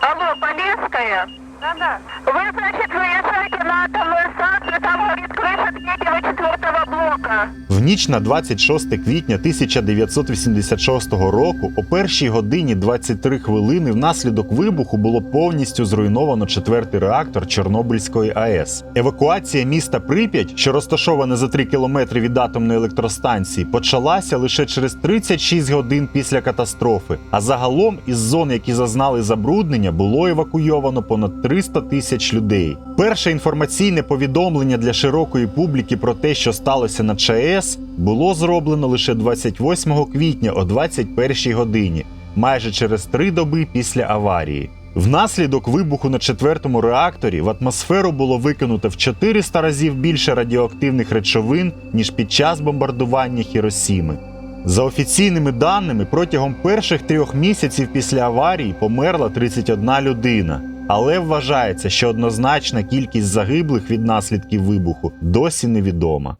Алло, Полесская? Да-да. Вы, значит, выезжаете на атомную станцию, там горит крыша третьего, четвертого блока. В ніч на 26 квітня 1986 року о першій годині 23 хвилини внаслідок вибуху було повністю зруйновано четвертий реактор Чорнобильської АЕС. Евакуація міста Прип'ять, що розташоване за 3 кілометри від атомної електростанції, почалася лише через 36 годин після катастрофи. А загалом із зон, які зазнали забруднення, було евакуйовано понад 300 тисяч людей. Перше інформаційне повідомлення для широкої публіки про те, що сталося на ЧАЕС, було зроблено лише 28 квітня о 21 годині, майже через три доби після аварії. Внаслідок вибуху на четвертому реакторі в атмосферу було викинуто в 400 разів більше радіоактивних речовин, ніж під час бомбардування Хіросіми. За офіційними даними, протягом перших трьох місяців після аварії померла 31 людина. Але вважається, що однозначна кількість загиблих від наслідків вибуху досі невідома.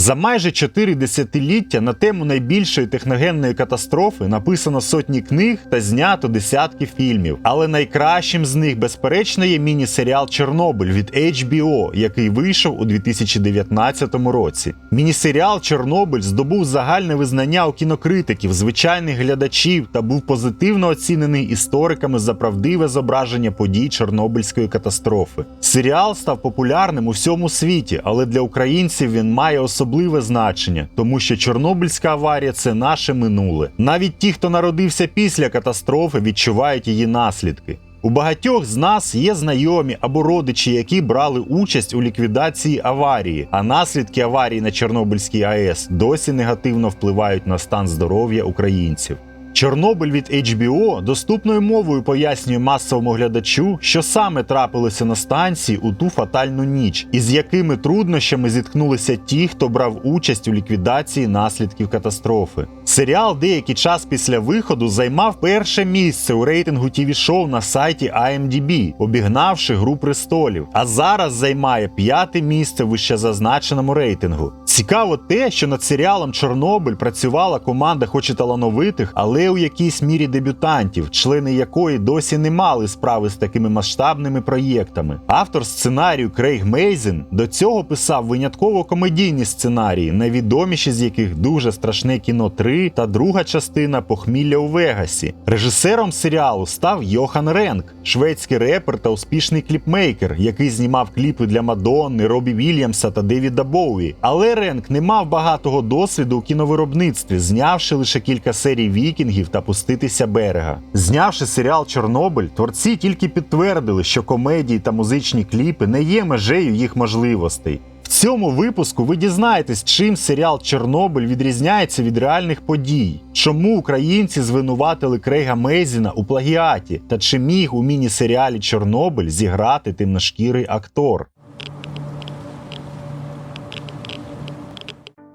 За майже чотири десятиліття на тему найбільшої техногенної катастрофи написано сотні книг та знято десятки фільмів. Але найкращим з них, безперечно, є міні-серіал Чорнобиль від HBO, який вийшов у 2019 році. Міні-серіал Чорнобиль здобув загальне визнання у кінокритиків, звичайних глядачів та був позитивно оцінений істориками за правдиве зображення подій Чорнобильської катастрофи. Серіал став популярним у всьому світі, але для українців він має особливе значення, тому що Чорнобильська аварія це наше минуле. Навіть ті, хто народився після катастрофи, відчувають її наслідки. У багатьох з нас є знайомі або родичі, які брали участь у ліквідації аварії, а наслідки аварії на Чорнобильській АЕС досі негативно впливають на стан здоров'я українців. Чорнобиль від HBO доступною мовою пояснює масовому глядачу, що саме трапилося на станції у ту фатальну ніч, і з якими труднощами зіткнулися ті, хто брав участь у ліквідації наслідків катастрофи. Серіал деякий час після виходу займав перше місце у рейтингу tv шоу на сайті IMDb, обігнавши Гру престолів. А зараз займає п'яте місце в вищезазначеному рейтингу. Цікаво те, що над серіалом Чорнобиль працювала команда, хоч і талановитих, але у якійсь мірі дебютантів, члени якої досі не мали справи з такими масштабними проєктами. Автор сценарію Крейг Мейзен до цього писав винятково комедійні сценарії, найвідоміші з яких дуже страшне кіно 3 та друга частина Похмілля у Вегасі. Режисером серіалу став Йохан Ренк, шведський репер та успішний кліпмейкер, який знімав кліпи для Мадонни, Робі Вільямса та Девіда Боуї. Але Ренк не мав багатого досвіду у кіновиробництві, знявши лише кілька серій вікінгів та пуститися берега. Знявши серіал Чорнобиль, творці тільки підтвердили, що комедії та музичні кліпи не є межею їх можливостей. В цьому випуску ви дізнаєтесь, чим серіал Чорнобиль відрізняється від реальних подій, чому українці звинуватили Крейга Мейзіна у плагіаті та чи міг у міні-серіалі Чорнобиль зіграти темношкірий актор.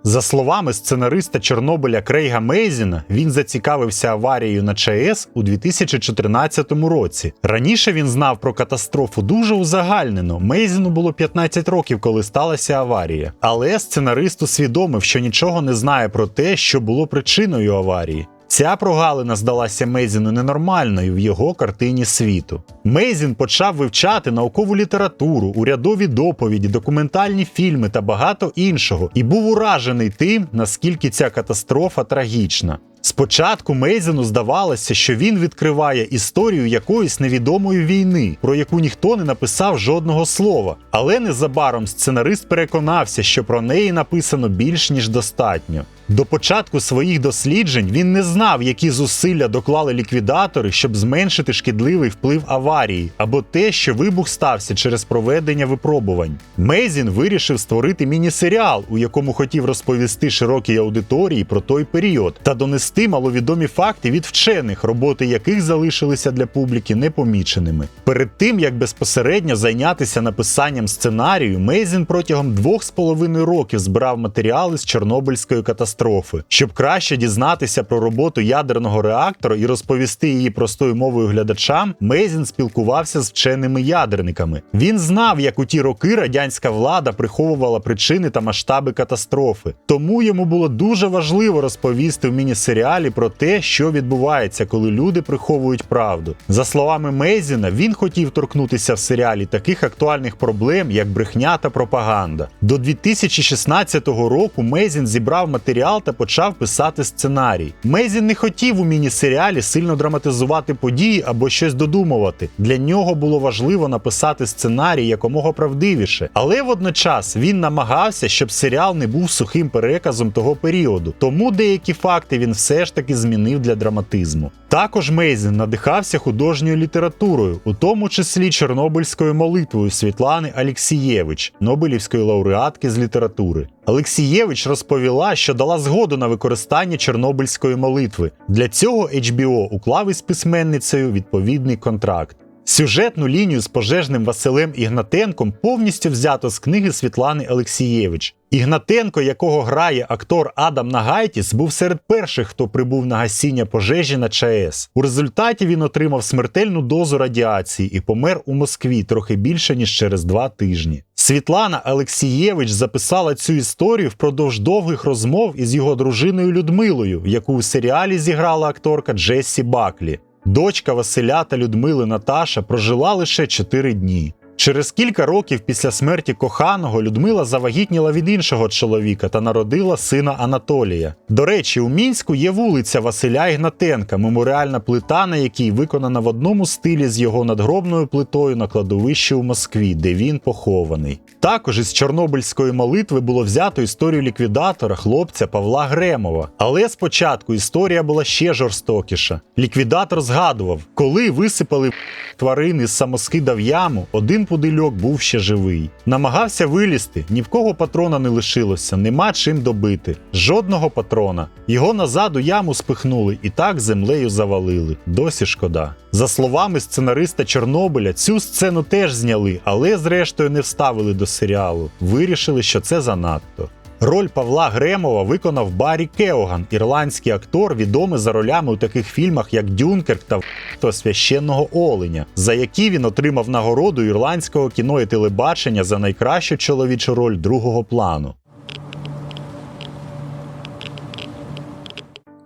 За словами сценариста Чорнобиля Крейга Мейзіна, він зацікавився аварією на ЧАЕС у 2014 році. Раніше він знав про катастрофу дуже узагальнено. Мейзіну було 15 років, коли сталася аварія. Але сценарист усвідомив, що нічого не знає про те, що було причиною аварії. Ця прогалина здалася Мейзіну ненормальною в його картині світу. Мейзін почав вивчати наукову літературу, урядові доповіді, документальні фільми та багато іншого, і був уражений тим, наскільки ця катастрофа трагічна. Спочатку Мейзену здавалося, що він відкриває історію якоїсь невідомої війни, про яку ніхто не написав жодного слова. Але незабаром сценарист переконався, що про неї написано більш ніж достатньо. До початку своїх досліджень він не знав, які зусилля доклали ліквідатори, щоб зменшити шкідливий вплив аварії, або те, що вибух стався через проведення випробувань. Мейзін вирішив створити міні-серіал, у якому хотів розповісти широкій аудиторії про той період та донести маловідомі факти від вчених, роботи яких залишилися для публіки непоміченими. Перед тим як безпосередньо зайнятися написанням сценарію, Мейзін протягом двох з половиною років збирав матеріали з Чорнобильської катастрофи. Катастрофи. Щоб краще дізнатися про роботу ядерного реактора і розповісти її простою мовою глядачам, Мейзін спілкувався з вченими ядерниками. Він знав, як у ті роки радянська влада приховувала причини та масштаби катастрофи. Тому йому було дуже важливо розповісти в міні-серіалі про те, що відбувається, коли люди приховують правду. За словами Мейзіна, він хотів торкнутися в серіалі таких актуальних проблем, як брехня та пропаганда. До 2016 року Мейзін зібрав матеріал та почав писати сценарій. Мейзін не хотів у міні-серіалі сильно драматизувати події або щось додумувати. Для нього було важливо написати сценарій якомога правдивіше, але водночас він намагався, щоб серіал не був сухим переказом того періоду. Тому деякі факти він все ж таки змінив для драматизму. Також Мейзін надихався художньою літературою, у тому числі Чорнобильською молитвою Світлани Алексієвич, Нобелівської лауреатки з літератури. Алексієвич розповіла, що дала згоду на використання Чорнобильської молитви. Для цього HBO уклав із письменницею відповідний контракт. Сюжетну лінію з пожежним Василем Ігнатенком повністю взято з книги Світлани Олексієвич. Ігнатенко, якого грає актор Адам Нагайтіс, був серед перших, хто прибув на гасіння пожежі на ЧАЕС. У результаті він отримав смертельну дозу радіації і помер у Москві трохи більше ніж через два тижні. Світлана Алексієвич записала цю історію впродовж довгих розмов із його дружиною Людмилою, яку у серіалі зіграла акторка Джессі Баклі. Дочка Василя та Людмили Наташа прожила лише 4 дні. Через кілька років після смерті коханого Людмила завагітніла від іншого чоловіка та народила сина Анатолія. До речі, у мінську є вулиця Василя Ігнатенка, меморіальна плита, на якій виконана в одному стилі з його надгробною плитою на кладовищі у Москві, де він похований. Також із Чорнобильської молитви було взято історію ліквідатора хлопця Павла Гремова. Але спочатку історія була ще жорстокіша. Ліквідатор згадував, коли висипали тварини з самоскида в яму, один пудильок був ще живий. Намагався вилізти, ні в кого патрона не лишилося, нема чим добити. Жодного патрона. Його назад у яму спихнули і так землею завалили. Досі шкода. За словами сценариста Чорнобиля, цю сцену теж зняли, але зрештою не вставили до серіалу. Вирішили, що це занадто. Роль Павла Гремова виконав Баррі Кеоган, ірландський актор, відомий за ролями у таких фільмах, як Дюнкерк та «То священного оленя, за які він отримав нагороду ірландського кіно і телебачення за найкращу чоловічу роль другого плану.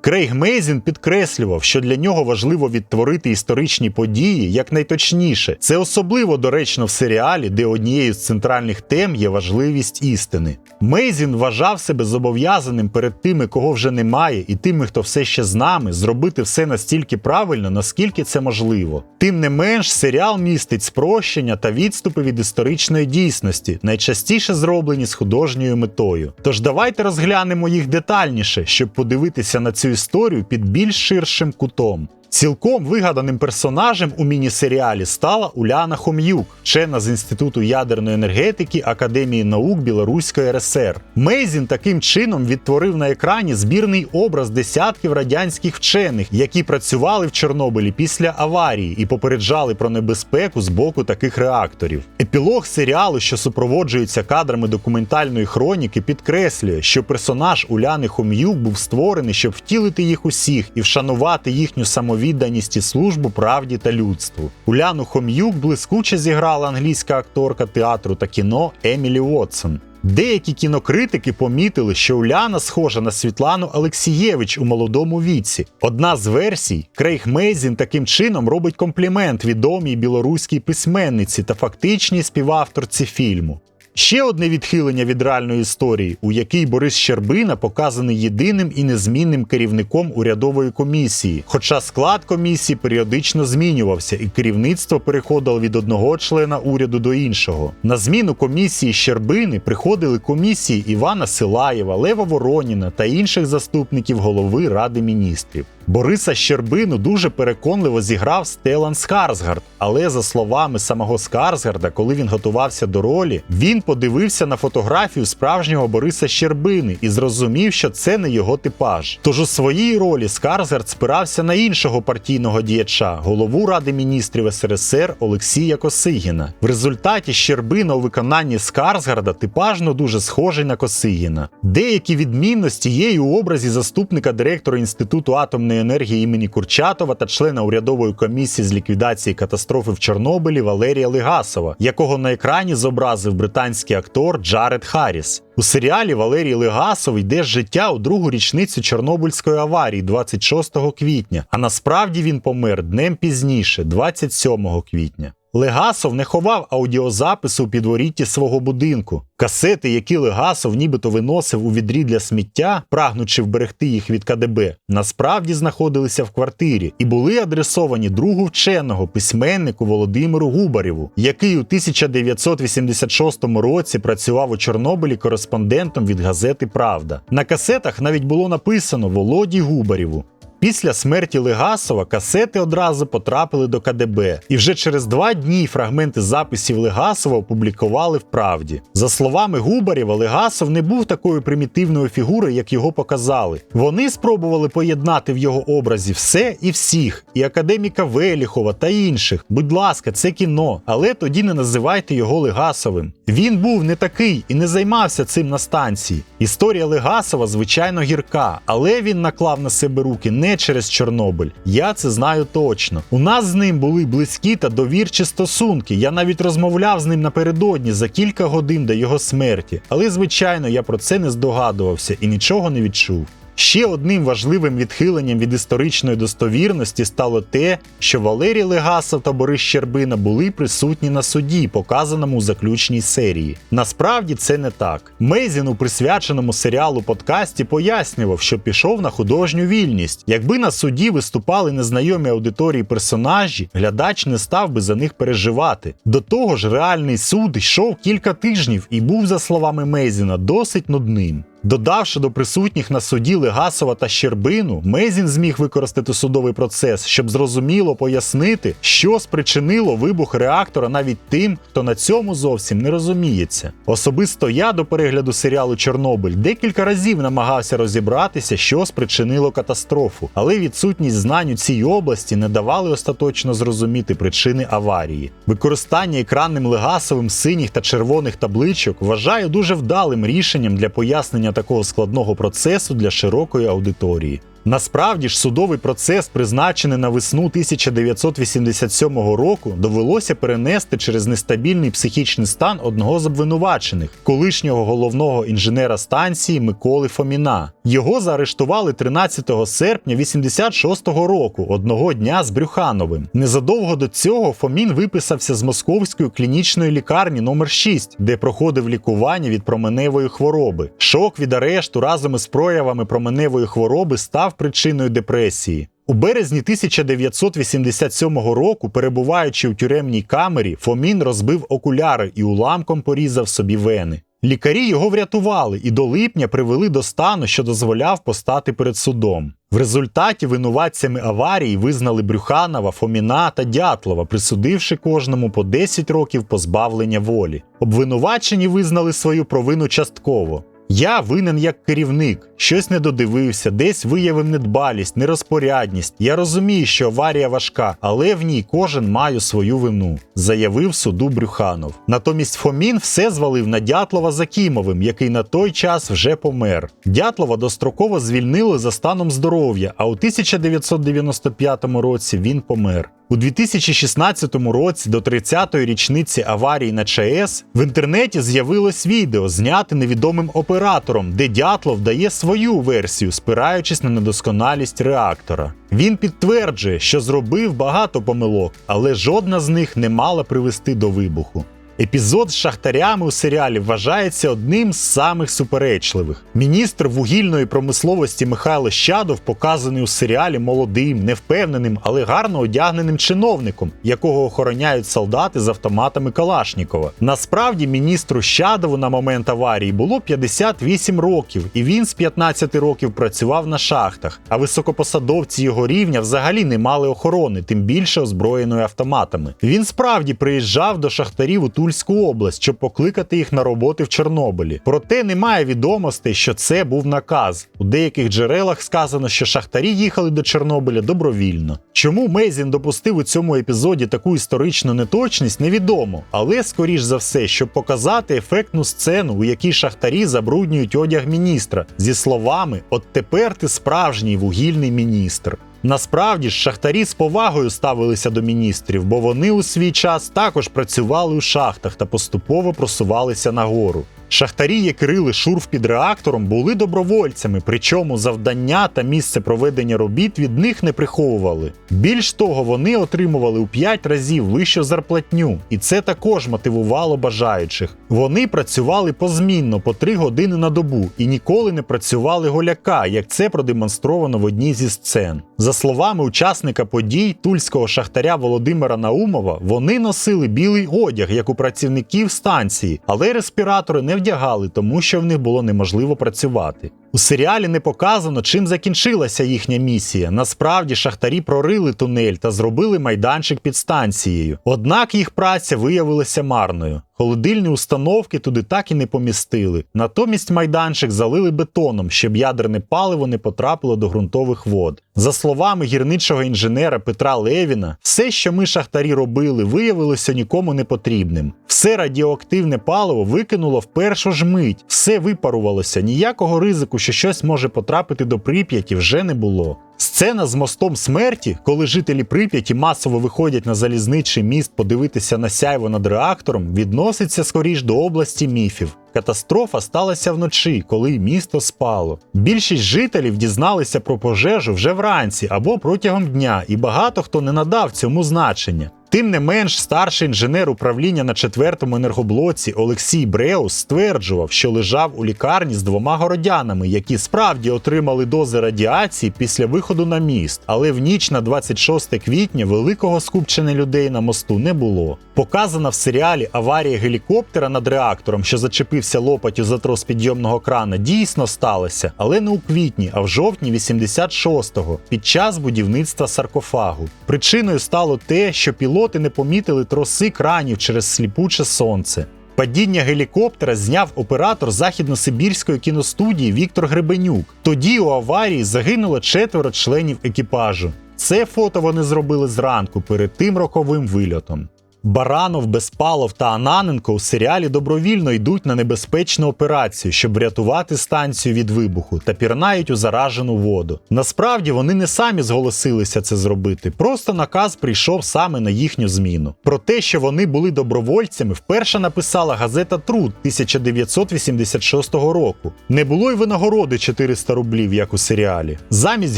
Крейг Мейзін підкреслював, що для нього важливо відтворити історичні події якнайточніше. Це особливо доречно в серіалі, де однією з центральних тем є важливість істини. Мейзін вважав себе зобов'язаним перед тими, кого вже немає, і тими, хто все ще з нами, зробити все настільки правильно, наскільки це можливо. Тим не менш, серіал містить спрощення та відступи від історичної дійсності, найчастіше зроблені з художньою метою. Тож давайте розглянемо їх детальніше, щоб подивитися на цю історію під більш ширшим кутом. Цілком вигаданим персонажем у міні-серіалі стала Уляна Хом'юк, вчена з Інституту ядерної енергетики Академії наук Білоруської РСР. Мейзін таким чином відтворив на екрані збірний образ десятків радянських вчених, які працювали в Чорнобилі після аварії і попереджали про небезпеку з боку таких реакторів. Епілог серіалу, що супроводжується кадрами документальної хроніки, підкреслює, що персонаж Уляни Хом'юк був створений, щоб втілити їх усіх і вшанувати їхню самовідданість і службу правді та людству. Уляну Хом'юк блискуче зіграла англійська акторка театру та кіно Емілі Уотсон. Деякі кінокритики помітили, що Уляна схожа на Світлану Алексієвич у молодому віці. Одна з версій, Крейг Мейзін таким чином робить комплімент відомій білоруській письменниці та фактичній співавторці фільму. Ще одне відхилення від реальної історії, у якій Борис Щербина показаний єдиним і незмінним керівником урядової комісії. Хоча склад комісії періодично змінювався, і керівництво переходило від одного члена уряду до іншого. На зміну комісії Щербини приходили комісії Івана Силаєва, Лева Вороніна та інших заступників голови Ради міністрів. Бориса Щербину дуже переконливо зіграв Стелан Скарсгард, але за словами самого Скарсгарда, коли він готувався до ролі, він подивився на фотографію справжнього Бориса Щербини і зрозумів, що це не його типаж. Тож у своїй ролі Скарсгард спирався на іншого партійного діяча, голову Ради міністрів СРСР Олексія Косигіна. В результаті Щербина у виконанні Скарсгарда типажно дуже схожий на Косигіна. Деякі відмінності є і у образі заступника директора Інституту атомної енергії імені Курчатова та члена урядової комісії з ліквідації катастрофи в Чорнобилі Валерія Легасова, якого на екрані зобразив британський актор Джаред Харріс. У серіалі Валерій Легасов йде з життя у другу річницю Чорнобильської аварії 26 квітня, а насправді він помер днем пізніше, 27 квітня. Легасов не ховав аудіозаписи у підворітті свого будинку. Касети, які Легасов нібито виносив у відрі для сміття, прагнучи вберегти їх від КДБ, насправді знаходилися в квартирі і були адресовані другу вченого письменнику Володимиру Губарєву, який у 1986 році працював у Чорнобилі кореспондентом від газети Правда. На касетах навіть було написано Володі Губарєву. Після смерті Легасова касети одразу потрапили до КДБ, і вже через два дні фрагменти записів Легасова опублікували в правді. За словами Губарєва, Легасов не був такою примітивною фігурою, як його показали. Вони спробували поєднати в його образі все і всіх, і академіка Веліхова та інших. Будь ласка, це кіно, але тоді не називайте його Легасовим. Він був не такий і не займався цим на станції. Історія Легасова, звичайно, гірка, але він наклав на себе руки не через Чорнобиль. Я це знаю точно. У нас з ним були близькі та довірчі стосунки. Я навіть розмовляв з ним напередодні за кілька годин до його смерті. Але, звичайно, я про це не здогадувався і нічого не відчув. Ще одним важливим відхиленням від історичної достовірності стало те, що Валерій Легасов та Борис Щербина були присутні на суді, показаному у заключній серії. Насправді це не так. Мейзін у присвяченому серіалу подкасті пояснював, що пішов на художню вільність. Якби на суді виступали незнайомі аудиторії персонажі, глядач не став би за них переживати. До того ж, реальний суд йшов кілька тижнів і був, за словами Мейзіна, досить нудним. Додавши до присутніх на суді Легасова та Щербину, Мезін зміг використати судовий процес, щоб зрозуміло пояснити, що спричинило вибух реактора навіть тим, хто на цьому зовсім не розуміється. Особисто я до перегляду серіалу Чорнобиль декілька разів намагався розібратися, що спричинило катастрофу, але відсутність знань у цій області не давали остаточно зрозуміти причини аварії. Використання екранним Легасовим синіх та червоних табличок вважаю дуже вдалим рішенням для пояснення такого складного процесу для широкої аудиторії. Насправді ж судовий процес, призначений на весну 1987 року, довелося перенести через нестабільний психічний стан одного з обвинувачених, колишнього головного інженера станції Миколи Фоміна. Його заарештували 13 серпня 86-го року, одного дня з Брюхановим. Незадовго до цього Фомін виписався з московської клінічної лікарні номер 6 де проходив лікування від променевої хвороби. Шок від арешту разом із проявами променевої хвороби став причиною депресії. У березні 1987 року, перебуваючи у тюремній камері, Фомін розбив окуляри і уламком порізав собі вени. Лікарі його врятували і до липня привели до стану, що дозволяв постати перед судом. В результаті винуватцями аварії визнали Брюханова, Фоміна та Дятлова, присудивши кожному по 10 років позбавлення волі. Обвинувачені визнали свою провину частково. Я винен як керівник, щось не додивився, десь виявив недбалість, нерозпорядність. Я розумію, що аварія важка, але в ній кожен має свою вину, заявив суду Брюханов. Натомість Фомін все звалив на Дятлова за Кімовим, який на той час вже помер. Дятлова достроково звільнили за станом здоров'я, а у 1995 році він помер. У 2016 році, до 30-ї річниці аварії на ЧАЕС, в інтернеті з'явилось відео, зняте невідомим оператором, де Дятлов дає свою версію, спираючись на недосконалість реактора. Він підтверджує, що зробив багато помилок, але жодна з них не мала привести до вибуху. Епізод з шахтарями у серіалі вважається одним з самих суперечливих. Міністр вугільної промисловості Михайло Щадов показаний у серіалі молодим, невпевненим, але гарно одягненим чиновником, якого охороняють солдати з автоматами Калашнікова. Насправді міністру Щадову на момент аварії було 58 років, і він з 15 років працював на шахтах. А високопосадовці його рівня взагалі не мали охорони, тим більше озброєної автоматами. Він справді приїжджав до шахтарів у Тульську область, щоб покликати їх на роботи в Чорнобилі. Проте немає відомостей, що це був наказ. У деяких джерелах сказано, що шахтарі їхали до Чорнобиля добровільно. Чому Мейзін допустив у цьому епізоді таку історичну неточність, невідомо, але скоріш за все, щоб показати ефектну сцену, у якій шахтарі забруднюють одяг міністра зі словами От тепер ти справжній вугільний міністр. Насправді ж шахтарі з повагою ставилися до міністрів, бо вони у свій час також працювали у шахтах та поступово просувалися нагору. Шахтарі, які рили шурф під реактором, були добровольцями, причому завдання та місце проведення робіт від них не приховували. Більш того, вони отримували у 5 разів вищу зарплатню, і це також мотивувало бажаючих. Вони працювали позмінно по 3 години на добу і ніколи не працювали голяка, як це продемонстровано в одній зі сцен. За словами учасника подій тульського шахтаря Володимира Наумова, вони носили білий одяг, як у працівників станції, але респіратори не вдягали, тому що в них було неможливо працювати. У серіалі не показано, чим закінчилася їхня місія. Насправді шахтарі прорили тунель та зробили майданчик під станцією. Однак їх праця виявилася марною. Холодильні установки туди так і не помістили. Натомість майданчик залили бетоном, щоб ядерне паливо не потрапило до ґрунтових вод. За словами гірничого інженера Петра Левіна, все, що ми шахтарі робили, виявилося нікому не потрібним. Все радіоактивне паливо викинуло в першу ж мить, все випарувалося, ніякого ризику, що щось може потрапити до Прип'яті, вже не було. Сцена з мостом смерті, коли жителі Прип'яті масово виходять на залізничий міст подивитися на сяйво над реактором, відноситься скоріш до області міфів. Катастрофа сталася вночі, коли місто спало. Більшість жителів дізналися про пожежу вже вранці або протягом дня, і багато хто не надав цьому значення. Тим не менш, старший інженер управління на четвертому енергоблоці Олексій Бреус стверджував, що лежав у лікарні з двома городянами, які справді отримали дози радіації після виходу на міст. Але в ніч на 26 квітня великого скупчення людей на мосту не було. Показана в серіалі аварія гелікоптера над реактором, що зачепився лопатю за трос підйомного крана, дійсно сталася, але не у квітні, а в жовтні 86-го, під час будівництва саркофагу. Причиною стало те, що пілоти не помітили троси кранів через сліпуче сонце. Падіння гелікоптера зняв оператор західносибірської кіностудії Віктор Гребенюк. Тоді у аварії загинуло четверо членів екіпажу. Це фото вони зробили зранку перед тим роковим вильотом. Баранов, Безпалов та Ананенко у серіалі добровільно йдуть на небезпечну операцію, щоб врятувати станцію від вибуху та пірнають у заражену воду. Насправді вони не самі зголосилися це зробити, просто наказ прийшов саме на їхню зміну. Про те, що вони були добровольцями, вперше написала газета Труд 1986 року. Не було й винагороди 400 рублів, як у серіалі. Замість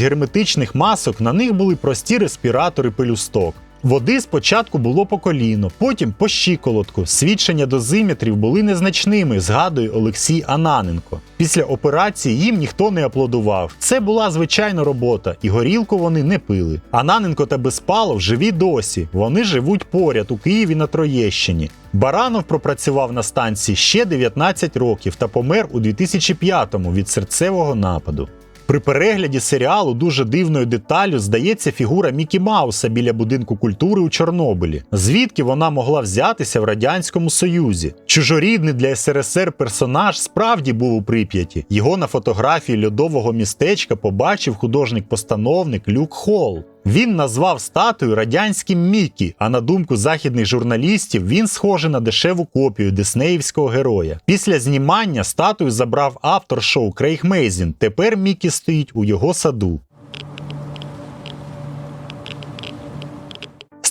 герметичних масок на них були прості респіратори пелюсток. Води спочатку було по коліно, потім по щиколотку. Свідчення дозиметрів були незначними, згадує Олексій Ананенко. Після операції їм ніхто не аплодував. Це була звичайна робота, і горілку вони не пили. Ананенко та Безпалов живі досі. Вони живуть поряд у Києві на Троєщині. Баранов пропрацював на станції ще 19 років та помер у 2005-му від серцевого нападу. При перегляді серіалу дуже дивною деталлю здається фігура Мікі Мауса біля будинку культури у Чорнобилі, звідки вона могла взятися в Радянському Союзі. Чужорідний для СРСР персонаж справді був у Прип'яті. Його на фотографії льодового містечка побачив художник-постановник Люк Холл. Він назвав статую радянським Мікі, а на думку західних журналістів, він схожий на дешеву копію диснеївського героя. Після знімання статую забрав автор шоу Крейг Мейзін. Тепер Мікі стоїть у його саду.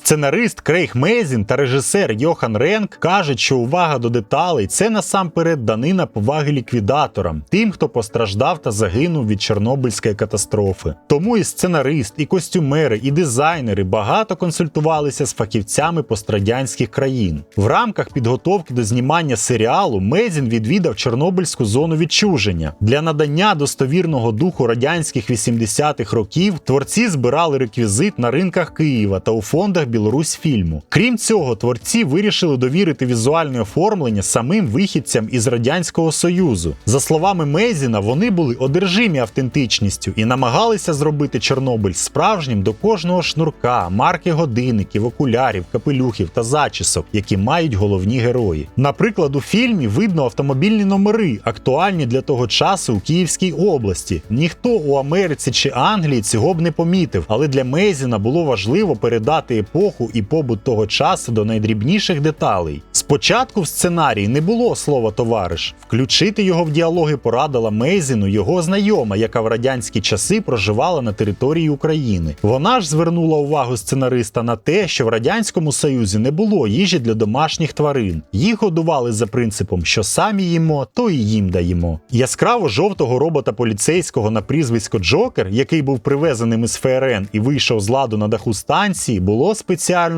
Сценарист Крейг Мейзін та режисер Йохан Ренк кажуть, що увага до деталей це насамперед данина поваги ліквідаторам, тим, хто постраждав та загинув від Чорнобильської катастрофи. Тому і сценарист, і костюмери, і дизайнери багато консультувалися з фахівцями пострадянських країн. В рамках підготовки до знімання серіалу Мейзін відвідав Чорнобильську зону відчуження. Для надання достовірного духу радянських 80-х років творці збирали реквізит на ринках Києва та у фондах Білорусь фільму. Крім цього, творці вирішили довірити візуальне оформлення самим вихідцям із радянського союзу. За словами Мейзіна, вони були одержимі автентичністю і намагалися зробити Чорнобиль справжнім до кожного шнурка, марки годинників, окулярів, капелюхів та зачісок, які мають головні герої. Наприклад, у фільмі видно автомобільні номери, актуальні для того часу у Київській області. Ніхто у Америці чи Англії цього б не помітив, але для Мейзіна було важливо передати епоху і побут того часу до найдрібніших деталей. Спочатку в сценарії не було слова товариш. Включити його в діалоги порадила Мейзіну його знайома, яка в радянські часи проживала на території України. Вона ж звернула увагу сценариста на те, що в радянському союзі не було їжі для домашніх тварин. Їх годували за принципом, що самі їмо, то і їм даємо. Яскраво жовтого робота поліцейського на прізвисько Джокер, який був привезеним із ФРН і вийшов з ладу на даху станції, було спеціально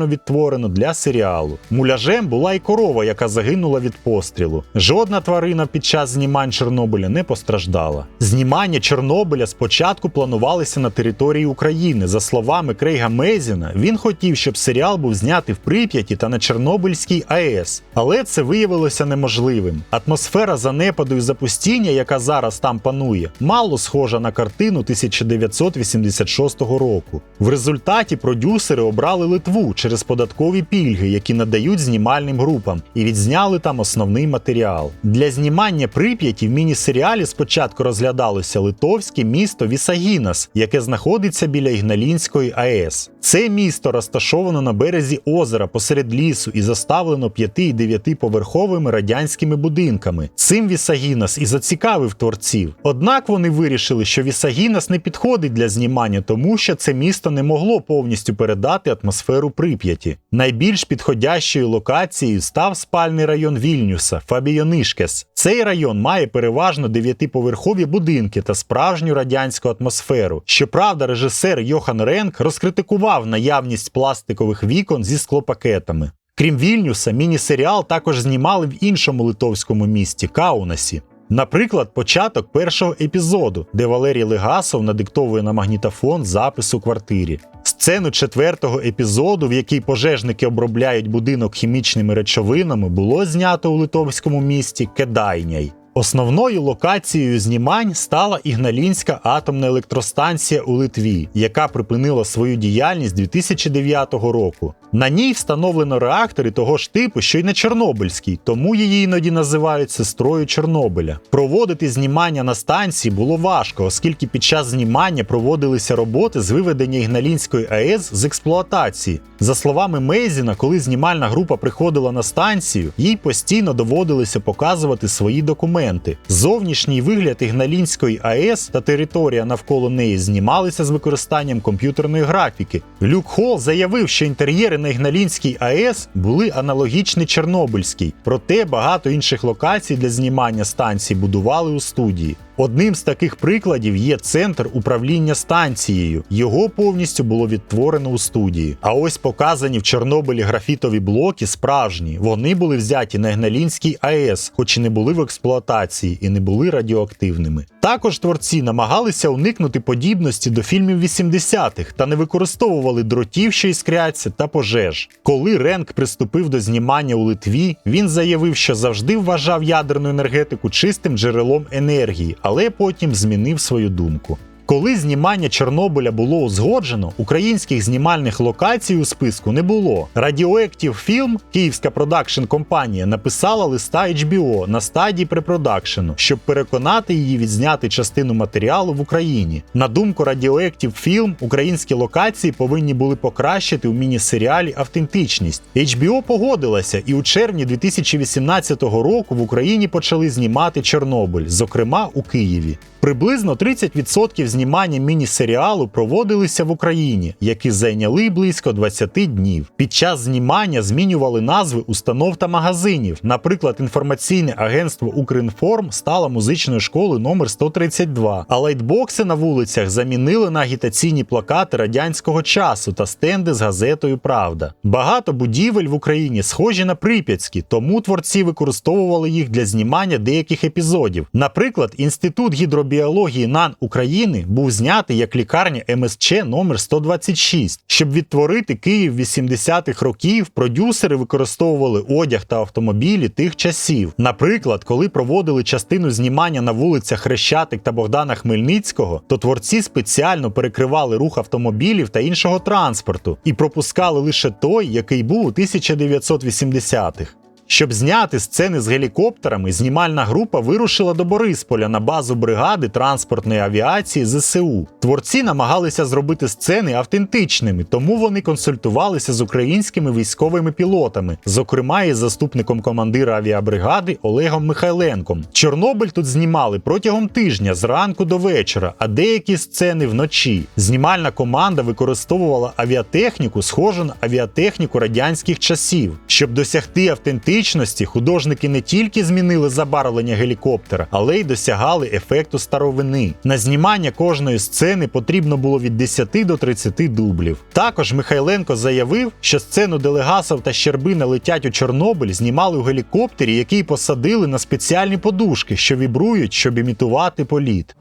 відтворено для серіалу. Муляжем була й корова, яка загинула від пострілу. Жодна тварина під час знімань Чорнобиля не постраждала. Знімання Чорнобиля спочатку планувалися на території України. За словами Крейга Мейзіна, він хотів, щоб серіал був знятий в Прип'яті та на Чорнобильській АЕС, але це виявилося неможливим. Атмосфера занепаду і запустіння, яка зараз там панує, мало схожа на картину 1986 року. В результаті продюсери обрали Литву через податкові пільги, які надають знімальним групам, і відзняли там основний матеріал. Для знімання Прип'яті в міні-серіалі спочатку розглядалося литовське місто Вісагінас, яке знаходиться біля Ігналінської АЕС. Це місто розташовано на березі озера посеред лісу і заставлено 5 і 9 поверховими радянськими будинками. Цим Вісагінас і зацікавив творців. Однак вони вирішили, що Вісагінас не підходить для знімання, тому що це місто не могло повністю передати атмосферу Прип'яті. Найбільш підходящою локацією став спальний район Вільнюса Фабіонишкес. Цей район має переважно дев'ятиповерхові будинки та справжню радянську атмосферу. Щоправда, режисер Йохан Ренк розкритикував наявність пластикових вікон зі склопакетами. Крім Вільнюса, міні-серіал також знімали в іншому литовському місті Каунасі. Наприклад, початок першого епізоду, де Валерій Легасов надиктовує на магнітофон запис у квартирі. Сцену четвертого епізоду, в якій пожежники обробляють будинок хімічними речовинами, було знято у литовському місті Кедайняй. Основною локацією знімань стала Ігналінська атомна електростанція у Литві, яка припинила свою діяльність 2009 року. На ній встановлено реактори того ж типу, що й на Чорнобильській, тому її іноді називають сестрою Чорнобиля. Проводити знімання на станції було важко, оскільки під час знімання проводилися роботи з виведення Ігналінської АЕС з експлуатації. За словами Мейзіна, коли знімальна група приходила на станцію, їй постійно доводилося показувати свої документи. Зовнішній вигляд Ігналінської АЕС та територія навколо неї знімалися з використанням комп'ютерної графіки. Люк Холл заявив, що інтер'єри на Ігналінській АЕС були аналогічні Чорнобильській, проте багато інших локацій для знімання станцій будували у студії. Одним з таких прикладів є центр управління станцією. Його повністю було відтворено у студії. А ось показані в Чорнобилі графітові блоки справжні. Вони були взяті на Гналінській АЕС, хоч і не були в експлуатації і не були радіоактивними. Також творці намагалися уникнути подібності до фільмів 80-х та не використовували дротів, що іскряться, та пожеж. Коли Ренк приступив до знімання у Литві, він заявив, що завжди вважав ядерну енергетику чистим джерелом енергії, але потім змінив свою думку. Коли знімання Чорнобиля було узгоджено, українських знімальних локацій у списку не було. Radioactive Film, київська продакшн компанія, написала листа HBO на стадії препродакшену, щоб переконати її відзняти частину матеріалу в Україні. На думку Radioactive Film, українські локації повинні були покращити у міні-серіалі автентичність. HBO погодилася, і у червні 2018 року в Україні почали знімати Чорнобиль, зокрема у Києві. Приблизно 30% знімання міні-серіалу проводилися в Україні, які зайняли близько 20 днів. Під час знімання змінювали назви установ та магазинів. Наприклад, інформаційне агентство Укрінформ стало музичною школою номер 132, а лайтбокси на вулицях замінили на агітаційні плакати радянського часу та стенди з газетою Правда. Багато будівель в Україні схожі на прип'ятські, тому творці використовували їх для знімання деяких епізодів. Наприклад, інститут гідробіології НАН України був знятий як лікарня МСЧ номер 126. Щоб відтворити Київ 80-х років, продюсери використовували одяг та автомобілі тих часів. Наприклад, коли проводили частину знімання на вулицях Хрещатик та Богдана Хмельницького, то творці спеціально перекривали рух автомобілів та іншого транспорту і пропускали лише той, який був у 1980-х. Щоб зняти сцени з гелікоптерами, знімальна група вирушила до Борисполя на базу бригади транспортної авіації ЗСУ. Творці намагалися зробити сцени автентичними, тому вони консультувалися з українськими військовими пілотами, зокрема із заступником командира авіабригади Олегом Михайленком. Чорнобиль тут знімали протягом тижня з ранку до вечора, а деякі сцени вночі. Знімальна команда використовувала авіатехніку, схожу на авіатехніку радянських часів, щоб досягти автентичності античності художники не тільки змінили забарвлення гелікоптера, але й досягали ефекту старовини. На знімання кожної сцени потрібно було від 10 до 30 дублів. Також Михайленко заявив, що сцену Делегасов та Щербина летять у Чорнобиль знімали у гелікоптері, який посадили на спеціальні подушки, що вібрують, щоб імітувати політ.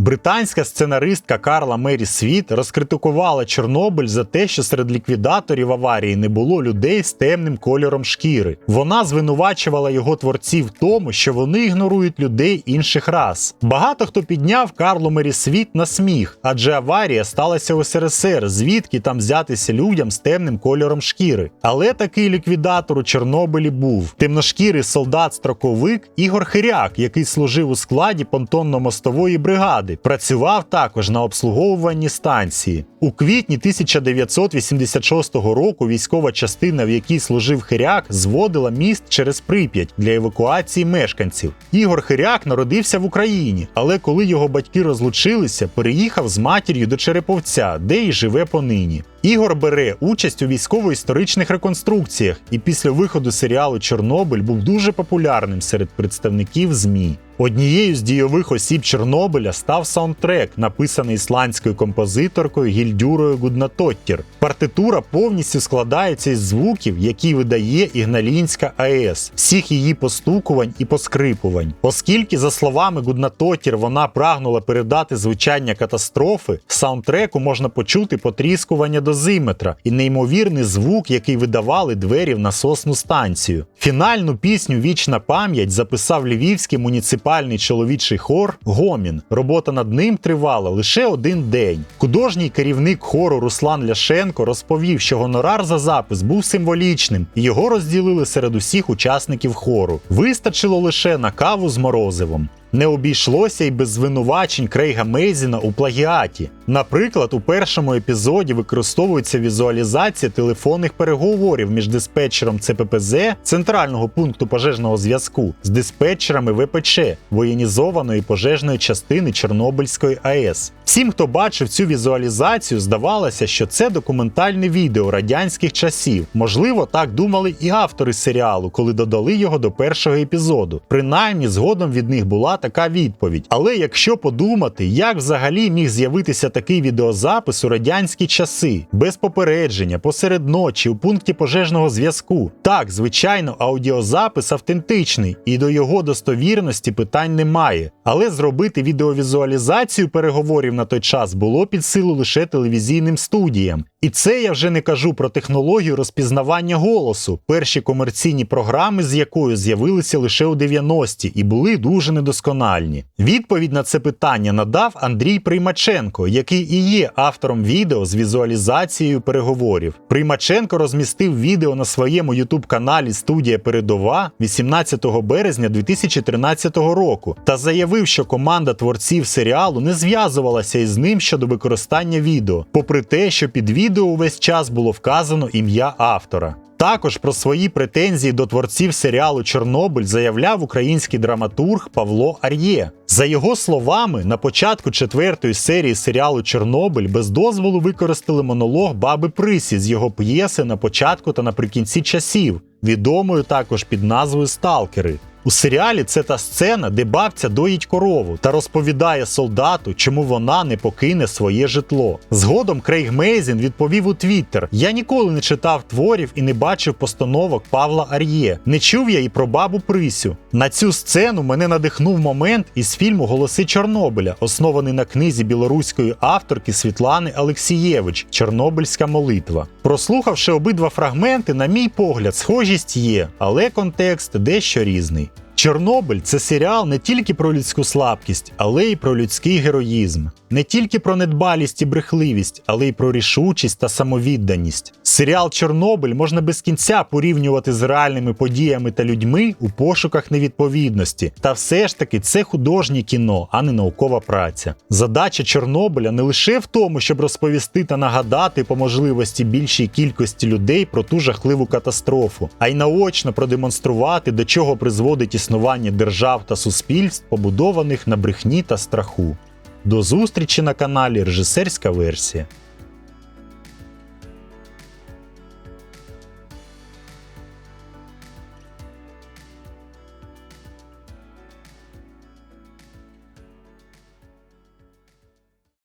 Британська сценаристка Карла Мері Світ розкритикувала Чорнобиль за те, що серед ліквідаторів аварії не було людей з темним кольором шкіри. Вона звинувачувала його творців в тому, що вони ігнорують людей інших рас. Багато хто підняв Карлу Мері Світ на сміх, адже аварія сталася в СРСР, звідки там взятися людям з темним кольором шкіри. Але такий ліквідатор у Чорнобилі був темношкірий солдат-строковик Ігор Хиряк, який служив у складі понтонно-мостової бригади працював також на обслуговуванні станції. У квітні 1986 року військова частина, в якій служив Хиряк, зводила міст через Прип'ять для евакуації мешканців. Ігор Хиряк народився в Україні, але коли його батьки розлучилися, переїхав з матір'ю до Череповця, де й живе понині. Ігор бере участь у військово-історичних реконструкціях і після виходу серіалу Чорнобиль був дуже популярним серед представників ЗМІ. Однією з дійових осіб Чорнобиля став саундтрек, написаний ісландською композиторкою Гільдюрою Гуднатоттір. Партитура повністю складається із звуків, які видає Ігналінська АЕС, всіх її постукувань і поскрипувань. Оскільки, за словами Гуднатоттір, вона прагнула передати звучання катастрофи, саундтреку можна почути потріскування дозиметра і неймовірний звук, який видавали двері в насосну станцію. Фінальну пісню Вічна пам'ять записав львівський муніципальний чоловічий хор Гомін. Робота над ним тривала лише один день. Художній керівник хору Руслан Ляшенко розповів, що гонорар за запис був символічним, і його розділили серед усіх учасників хору. Вистачило лише на каву з морозивом. Не обійшлося й без звинувачень Крейга Мейзіна у плагіаті. Наприклад, у першому епізоді використовується візуалізація телефонних переговорів між диспетчером ЦППЗ центрального пункту пожежного зв'язку з диспетчерами ВПЧ воєнізованої пожежної частини Чорнобильської АЕС. Всім, хто бачив цю візуалізацію, здавалося, що це документальне відео радянських часів. Можливо, так думали і автори серіалу, коли додали його до першого епізоду. Принаймні, згодом від них була така відповідь. Але якщо подумати, як взагалі міг з'явитися такий відеозапис у радянські часи, без попередження, посеред ночі, у пункті пожежного зв'язку. Так, звичайно, аудіозапис автентичний, і до його достовірності питань немає. Але зробити відеовізуалізацію переговорів на той час було під силу лише телевізійним студіям. І це я вже не кажу про технологію розпізнавання голосу, перші комерційні програми, з якою з'явилися лише у 90-ті і були дуже недоскональні. Відповідь на це питання надав Андрій Приймаченко, який і є автором відео з візуалізацією переговорів. Приймаченко розмістив відео на своєму ютуб-каналі Студія Передова 18 березня 2013 року та заявив, що команда творців серіалу не зв'язувалася із ним щодо використання відео, попри те, що під відео увесь час було вказано ім'я автора. Також про свої претензії до творців серіалу Чорнобиль заявляв український драматург Павло Ар'є. За його словами, на початку четвертої серії серіалу Чорнобиль без дозволу використали монолог Баби Присі з його п'єси на початку та наприкінці часів, відомою також під назвою Сталкери. У серіалі це та сцена, де бабця доїть корову та розповідає солдату, чому вона не покине своє житло. Згодом Крейг Мейзін відповів у Твіттер: Я ніколи не читав творів і не бачив постановок Павла Ар'є. Не чув я і про бабу Присю. На цю сцену мене надихнув момент із фільму Голоси Чорнобиля, оснований на книзі білоруської авторки Світлани Алексієвич Чорнобильська молитва. Прослухавши обидва фрагменти, на мій погляд, схожість є, але контекст дещо різний. Чорнобиль це серіал не тільки про людську слабкість, але й про людський героїзм, не тільки про недбалість і брехливість, але й про рішучість та самовідданість. Серіал Чорнобиль можна без кінця порівнювати з реальними подіями та людьми у пошуках невідповідності. Та все ж таки це художнє кіно, а не наукова праця. Задача Чорнобиля не лише в тому, щоб розповісти та нагадати по можливості більшій кількості людей про ту жахливу катастрофу, а й наочно продемонструвати, до чого призводить існування держав та суспільств, побудованих на брехні та страху. До зустрічі на каналі Режисерська версія.